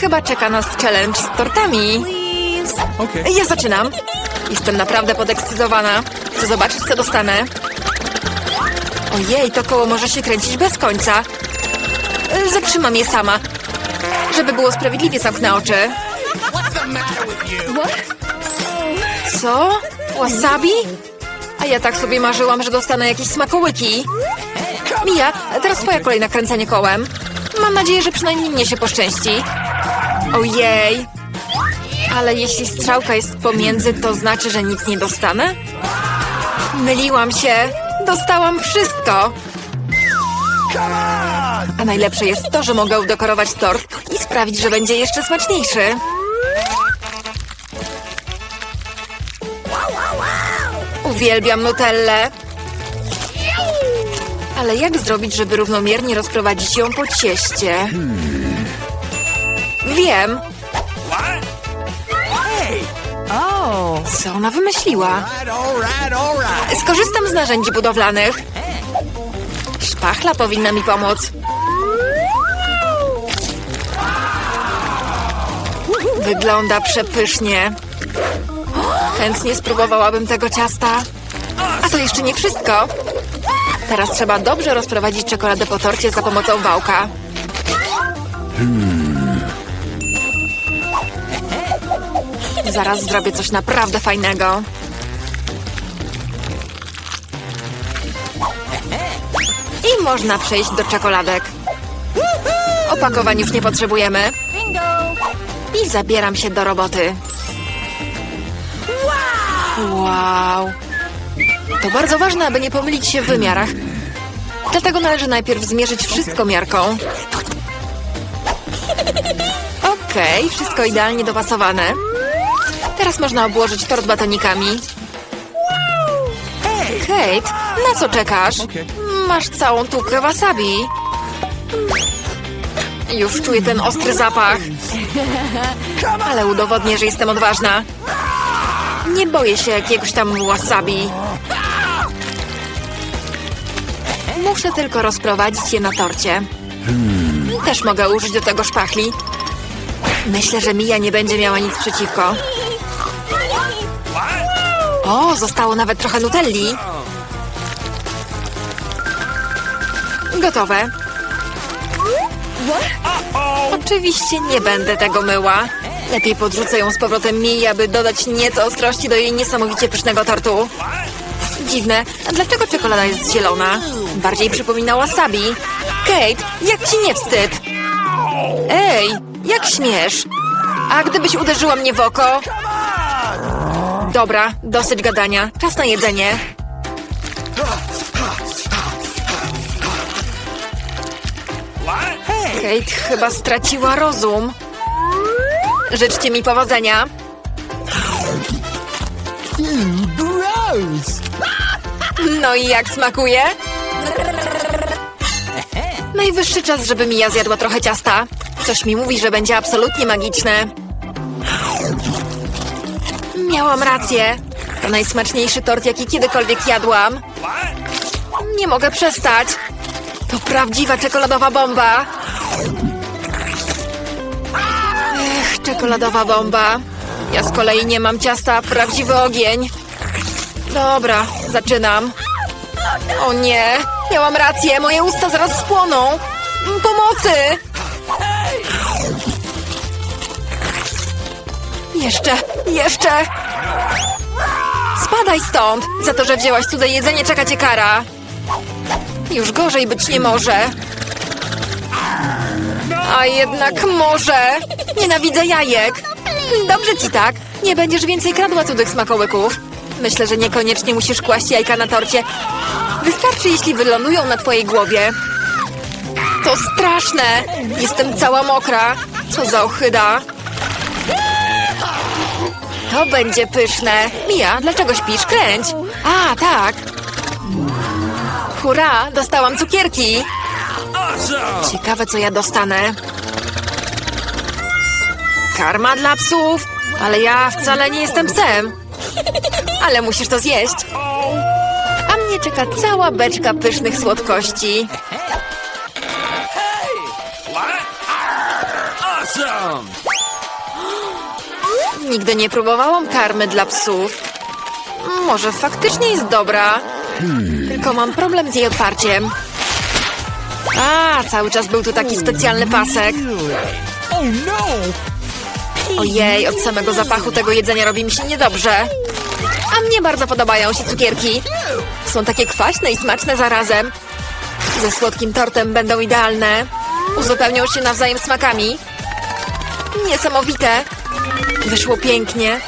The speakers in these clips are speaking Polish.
Chyba czeka nas challenge z tortami. Okay. Ja zaczynam. Jestem naprawdę podekscytowana. Chcę zobaczyć, co dostanę. Ojej, to koło może się kręcić bez końca. Zatrzymam je sama. Żeby było sprawiedliwie, zamknę oczy. Co? Wasabi? A ja tak sobie marzyłam, że dostanę jakieś smakołyki. Mija, teraz twoja kolej na kręcenie kołem. Mam nadzieję, że przynajmniej mnie się poszczęści. Ojej. Ale jeśli strzałka jest pomiędzy, to znaczy, że nic nie dostanę? Myliłam się. Dostałam wszystko. A najlepsze jest to, że mogę udekorować tort i sprawić, że będzie jeszcze smaczniejszy. Uwielbiam nutellę. Ale jak zrobić, żeby równomiernie rozprowadzić ją po cieście? Wiem. Co ona wymyśliła? Skorzystam z narzędzi budowlanych. Szpachla powinna mi pomóc. Wygląda przepysznie. Chętnie spróbowałabym tego ciasta. A to jeszcze nie wszystko. Teraz trzeba dobrze rozprowadzić czekoladę po torcie za pomocą wałka. Zaraz zrobię coś naprawdę fajnego. I można przejść do czekoladek. Opakowań już nie potrzebujemy. I zabieram się do roboty. Wow! To bardzo ważne, aby nie pomylić się w wymiarach. Dlatego należy najpierw zmierzyć wszystko miarką. Okej, wszystko idealnie dopasowane. Teraz można obłożyć tort batonikami. Kate, na co czekasz? Masz całą tubkę wasabi. Już czuję ten ostry zapach. Ale udowodnię, że jestem odważna. Nie boję się jakiegoś tam wasabi. Muszę tylko rozprowadzić je na torcie. Też mogę użyć do tego szpachli. Myślę, że Mia nie będzie miała nic przeciwko. O, zostało nawet trochę nutelli. Gotowe. Oczywiście nie będę tego myła. Lepiej podrzucę ją z powrotem mi, aby dodać nieco ostrości do jej niesamowicie pysznego tortu. Dziwne, a dlaczego czekolada jest zielona? Bardziej przypomina wasabi. Kate, jak ci nie wstyd? Ej, jak śmiesz? A gdybyś uderzyła mnie w oko? Dobra, dosyć gadania. Czas na jedzenie. Kate chyba straciła rozum. Życzcie mi powodzenia. Gross. No i jak smakuje? Najwyższy czas, żeby Mia zjadła trochę ciasta. Coś mi mówi, że będzie absolutnie magiczne. Miałam rację. To najsmaczniejszy tort, jaki kiedykolwiek jadłam. Nie mogę przestać. To prawdziwa czekoladowa bomba. Ech, czekoladowa bomba. Ja z kolei nie mam ciasta, prawdziwy ogień. Dobra, zaczynam. O nie, miałam rację, moje usta zaraz spłoną. Pomocy! Jeszcze, jeszcze! Spadaj stąd! Za to, że wzięłaś cudze jedzenie, czeka cię kara. Już gorzej być nie może. A jednak może. Nienawidzę jajek. Dobrze ci tak. Nie będziesz więcej kradła cudych smakołyków. Myślę, że niekoniecznie musisz kłaść jajka na torcie. Wystarczy, jeśli wylądują na twojej głowie. To straszne. Jestem cała mokra. Co za ochyda. To będzie pyszne. Mia, dlaczego śpisz? Kręć. A, tak. Hurra, dostałam cukierki. Ciekawe, co ja dostanę. Karma dla psów? Ale ja wcale nie jestem psem. Ale musisz to zjeść. A mnie czeka cała beczka pysznych słodkości. Nigdy nie próbowałam karmy dla psów. Może faktycznie jest dobra. Tylko mam problem z jej otwarciem. A, cały czas był tu taki specjalny pasek. Ojej, od samego zapachu tego jedzenia robi mi się niedobrze. A mnie bardzo podobają się cukierki. Są takie kwaśne i smaczne zarazem. Ze słodkim tortem będą idealne. Uzupełnią się nawzajem smakami. Niesamowite. Wyszło pięknie.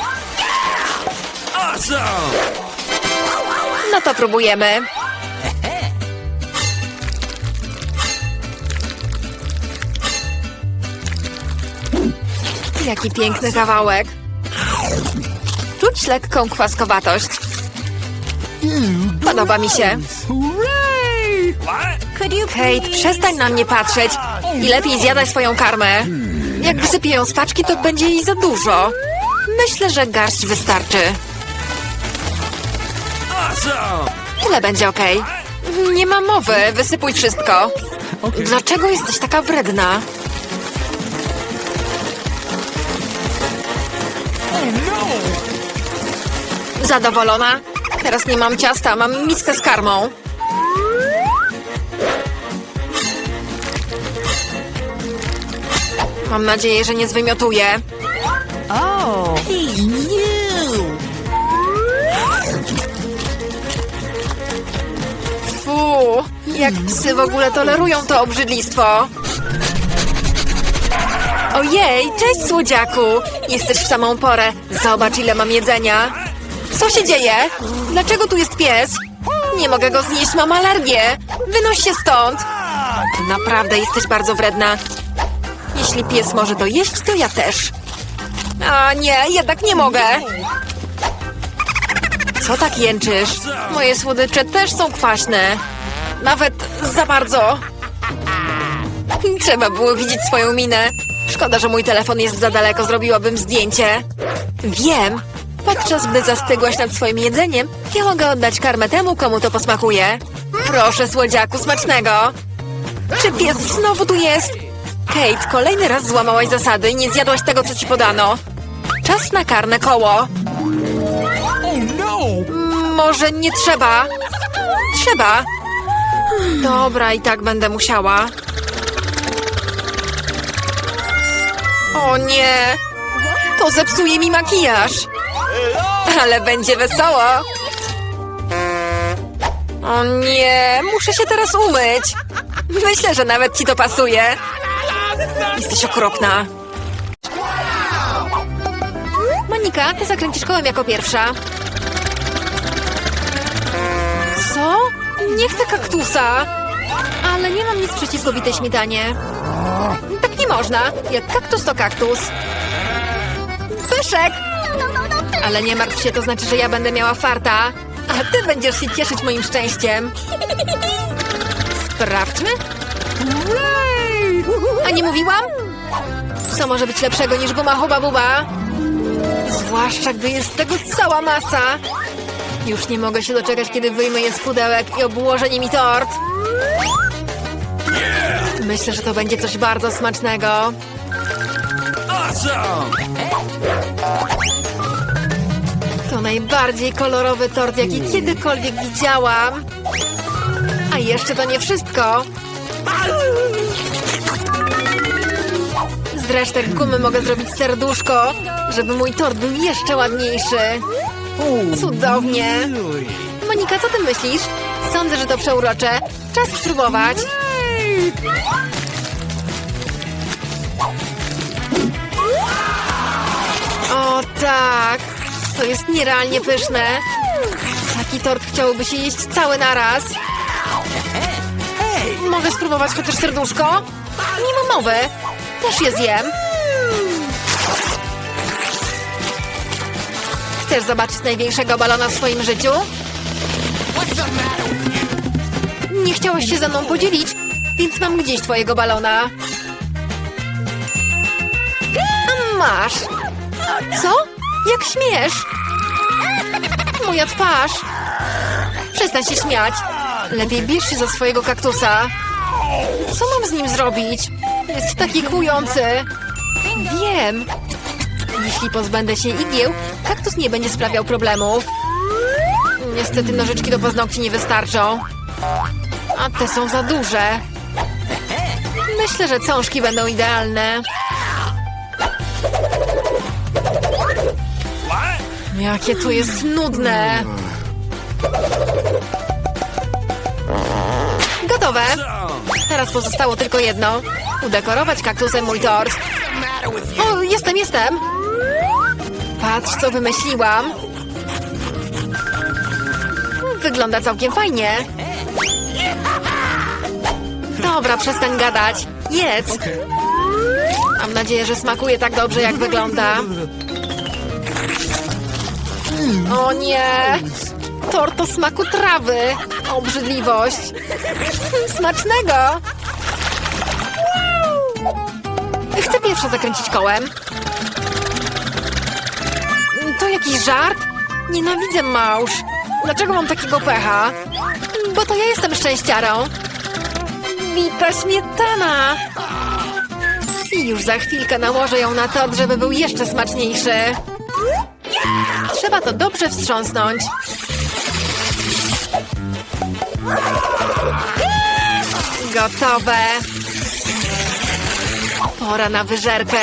No to próbujemy. Jaki piękny kawałek. Czuć lekką kwaskowatość. Podoba mi się. Kate, przestań na mnie patrzeć i lepiej zjadaj swoją karmę. Jak wysypię ją z paczki, to będzie jej za dużo. Myślę, że garść wystarczy. Tyle będzie ok. Nie ma mowy, wysypuj wszystko. Dlaczego jesteś taka wredna? Zadowolona? Teraz nie mam ciasta, mam miskę z karmą. Mam nadzieję, że nie zwymiotuję. Hey, you! Fu, jak psy w ogóle tolerują to obrzydlistwo. Ojej, cześć słodziaku! Jesteś w samą porę. Zobacz, ile mam jedzenia. Co się dzieje? Dlaczego tu jest pies? Nie mogę go znieść, mam alergię. Wynoś się stąd. Naprawdę jesteś bardzo wredna. Jeśli pies może to jeść, to ja też. A nie, jednak nie mogę. Co tak jęczysz? Moje słodycze też są kwaśne. Nawet za bardzo. Trzeba było widzieć swoją minę. Szkoda, że mój telefon jest za daleko, zrobiłabym zdjęcie. Wiem. Podczas gdy zastygłaś nad swoim jedzeniem, ja mogę oddać karmę temu, komu to posmakuje. Proszę, słodziaku, smacznego. Czy pies znowu tu jest? Kate, kolejny raz złamałaś zasady i nie zjadłaś tego, co ci podano. Czas na karne koło. No! Może nie trzeba? Trzeba. Dobra, i tak będę musiała. O nie! To zepsuje mi makijaż. Ale będzie wesoło. O nie, muszę się teraz umyć. Myślę, że nawet ci to pasuje. Jesteś okropna. Monika, ty zakręcisz kołem jako pierwsza. Co? Nie chcę kaktusa. Ale nie mam nic przeciwko bitej śmietanie. Tak nie można. Jak kaktus to kaktus. Pyszek! Ale nie martw się, to znaczy, że ja będę miała farta. A ty będziesz się cieszyć moim szczęściem. Sprawdźmy. A nie mówiłam? Co może być lepszego niż guma huba buba? Zwłaszcza, gdy jest tego cała masa. Już nie mogę się doczekać, kiedy wyjmę je z pudełek i obłożę nimi tort. Myślę, że to będzie coś bardzo smacznego. Awesome! To najbardziej kolorowy tort, jaki kiedykolwiek widziałam. A jeszcze to nie wszystko. Z resztek gumy mogę zrobić serduszko, żeby mój tort był jeszcze ładniejszy. Cudownie. Monika, co ty myślisz? Sądzę, że to przeurocze. Czas spróbować. O tak, to jest nierealnie pyszne. Taki tort chciałoby się jeść cały naraz. Mogę spróbować chociaż serduszko? Nie mowy. Też je zjem. Chcesz zobaczyć największego balona w swoim życiu? Nie chciałeś się ze mną podzielić, więc mam gdzieś twojego balona. Masz. Co? Jak śmiesz? Moja twarz. Przestań się śmiać. Lepiej bierz się za swojego kaktusa. Co mam z nim zrobić? Jest taki kłujący. Wiem. Jeśli pozbędę się igieł, kaktus nie będzie sprawiał problemów. Niestety nożyczki do paznokci nie wystarczą. A te są za duże. Myślę, że cążki będą idealne. Jakie to jest nudne. Gotowe. Teraz pozostało tylko jedno. Udekorować kaktusem mój tort. O, jestem, jestem. Patrz, co wymyśliłam. Wygląda całkiem fajnie. Dobra, przestań gadać. Jedz. Mam nadzieję, że smakuje tak dobrze, jak wygląda. O nie! Tort o smaku trawy. Obrzydliwość. Smacznego! Chcę pierwsza zakręcić kołem. To jakiś żart? Nienawidzę małż. Dlaczego mam takiego pecha? Bo to ja jestem szczęściarą. Bita śmietana. I już za chwilkę nałożę ją na tort, żeby był jeszcze smaczniejszy. Trzeba to dobrze wstrząsnąć. Gotowe. Pora na wyżerkę.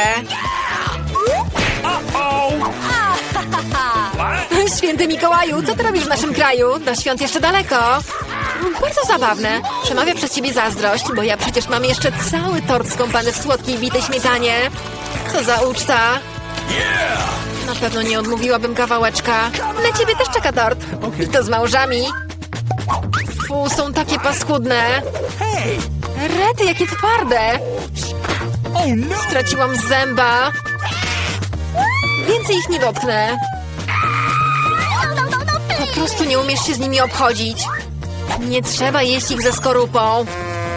Święty Mikołaju, co ty robisz w naszym kraju? Do świąt jeszcze daleko. Bardzo zabawne. Przemawia przez ciebie zazdrość, bo ja przecież mam jeszcze cały tort skąpany w słodkiej bitej śmietanie. Co za uczta. Yeah. Na pewno nie odmówiłabym kawałeczka. Na ciebie też czeka tort. I to z małżami. Fu, są takie paskudne. Rety, jakie twarde. No. Straciłam zęba. Więcej ich nie dotknę. Po prostu nie umiesz się z nimi obchodzić. Nie trzeba jeść ich ze skorupą.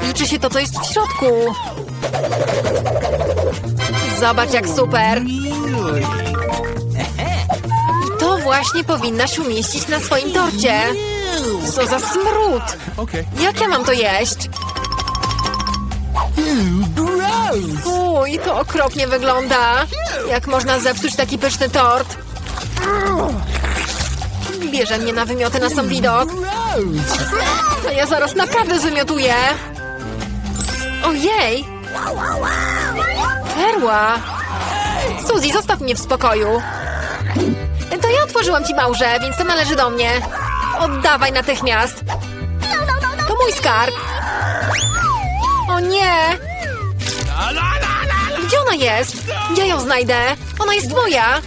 Liczy się to, co jest w środku. Zobacz, jak super. Właśnie powinnaś umieścić na swoim torcie. Co za smród. Jak ja mam to jeść? Gross. Uj, to okropnie wygląda. Jak można zepsuć taki pyszny tort? Bierze mnie na wymioty na sam widok. To ja zaraz naprawdę wymiotuję. Ojej! Perła! Suzy, zostaw mnie w spokoju. To ja otworzyłam ci małże, więc to należy do mnie. Oddawaj natychmiast. To mój skarb. O nie! Gdzie ona jest? Ja ją znajdę. Ona jest moja.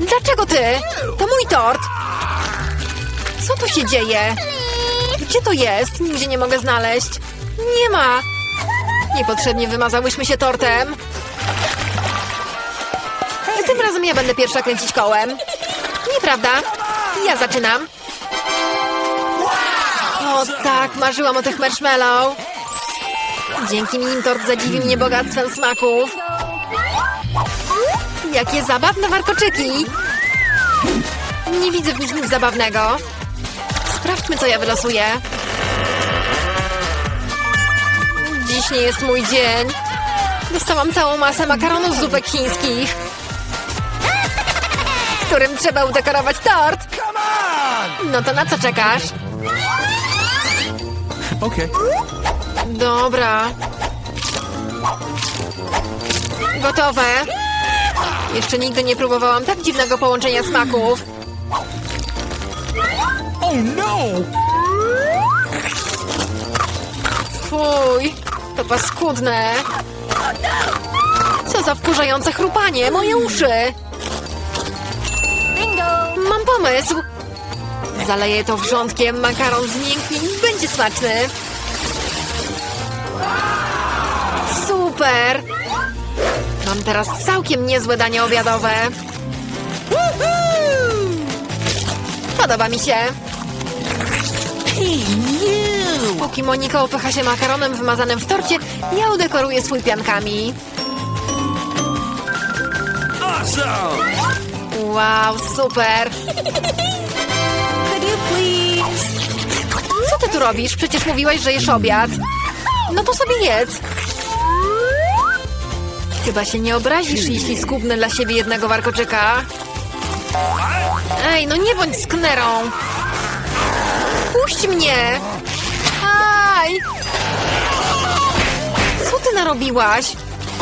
Dlaczego ty? To mój tort. Co tu się dzieje? Gdzie to jest? Nigdzie nie mogę znaleźć. Nie ma. Niepotrzebnie wymazałyśmy się tortem. Tym razem ja będę pierwsza kręcić kołem. Nieprawda? Ja zaczynam. O tak, marzyłam o tych marshmallow. Dzięki nim tort zadziwi mnie bogactwem smaków. Jakie zabawne warkoczyki! Nie widzę w nich nic zabawnego. Sprawdźmy, co ja wylosuję. Dziś nie jest mój dzień. Dostałam całą masę makaronów z zupek chińskich, którym trzeba udekorować tort. No to na co czekasz? Okay. Dobra. Gotowe. Jeszcze nigdy nie próbowałam tak dziwnego połączenia smaków. Oh no. Fuj, to paskudne. Co za wkurzające chrupanie, moje uszy. Pomysł. Zaleję to wrzątkiem, makaron zmięknie i będzie smaczny. Super! Mam teraz całkiem niezłe danie obiadowe. Podoba mi się. Póki Monika upycha się makaronem wymazanym w torcie, ja udekoruję swój piankami. Awesome. Wow, super! Co ty tu robisz? Przecież mówiłaś, że jesz obiad. No to sobie jedz. Chyba się nie obrazisz, jeśli skubnę dla siebie jednego warkoczyka. Ej, no nie bądź sknerą. Puść mnie. Aj! Co ty narobiłaś?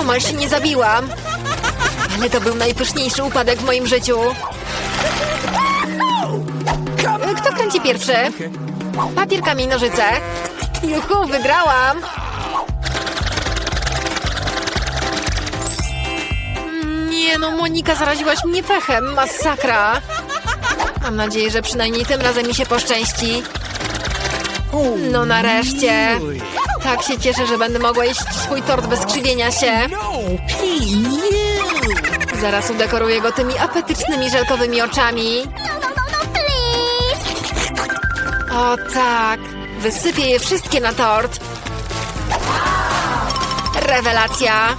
Omal się nie zabiłam. Ale to był najpyszniejszy upadek w moim życiu. Kto kręci pierwszy? Papier, kamień, nożyce. Juhu, wygrałam. Nie no, Monika, zaraziłaś mnie pechem. Masakra. Mam nadzieję, że przynajmniej tym razem mi się poszczęści. No nareszcie. Tak się cieszę, że będę mogła jeść swój tort bez krzywienia się. No. Zaraz udekoruję go tymi apetycznymi żelkowymi oczami. O tak, wysypię je wszystkie na tort. Rewelacja.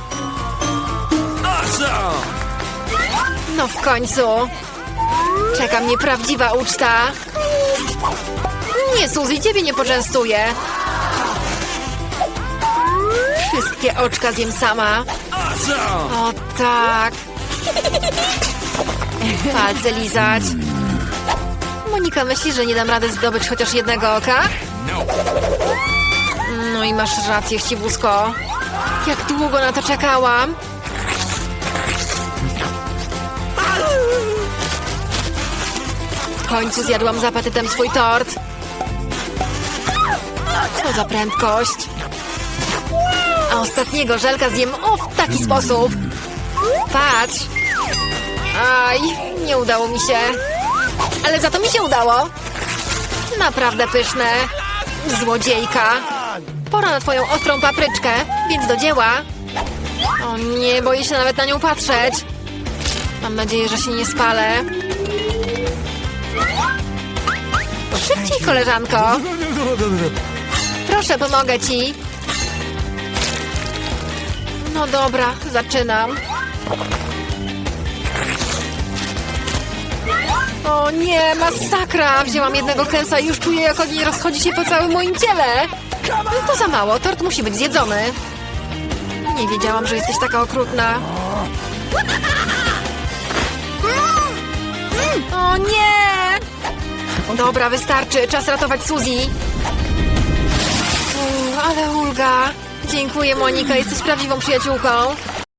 No w końcu. Czeka mnie prawdziwa uczta. Nie, Suzy, ciebie nie poczęstuję. Wszystkie oczka zjem sama. O tak. Palce lizać. Monika myśli, że nie dam rady zdobyć chociaż jednego oka? No. I masz rację, chciwusko. Jak długo na to czekałam. W końcu zjadłam z apetytem swój tort. Co za prędkość. A ostatniego żelka zjem o w taki sposób. Patrz. Aj, nie udało mi się. Ale za to mi się udało. Naprawdę pyszne. Złodziejka. Pora na twoją ostrą papryczkę, więc do dzieła. O nie, boję się nawet na nią patrzeć. Mam nadzieję, że się nie spalę. Szybciej, koleżanko. Proszę, pomogę ci. No dobra, zaczynam. O nie, masakra! Wzięłam jednego kęsa i już czuję, jak ogień rozchodzi się po całym moim ciele. No to za mało, tort musi być zjedzony. Nie wiedziałam, że jesteś taka okrutna. O nie! Dobra, wystarczy. Czas ratować Suzy. Uff, ale ulga. Dziękuję, Monika. Jesteś prawdziwą przyjaciółką.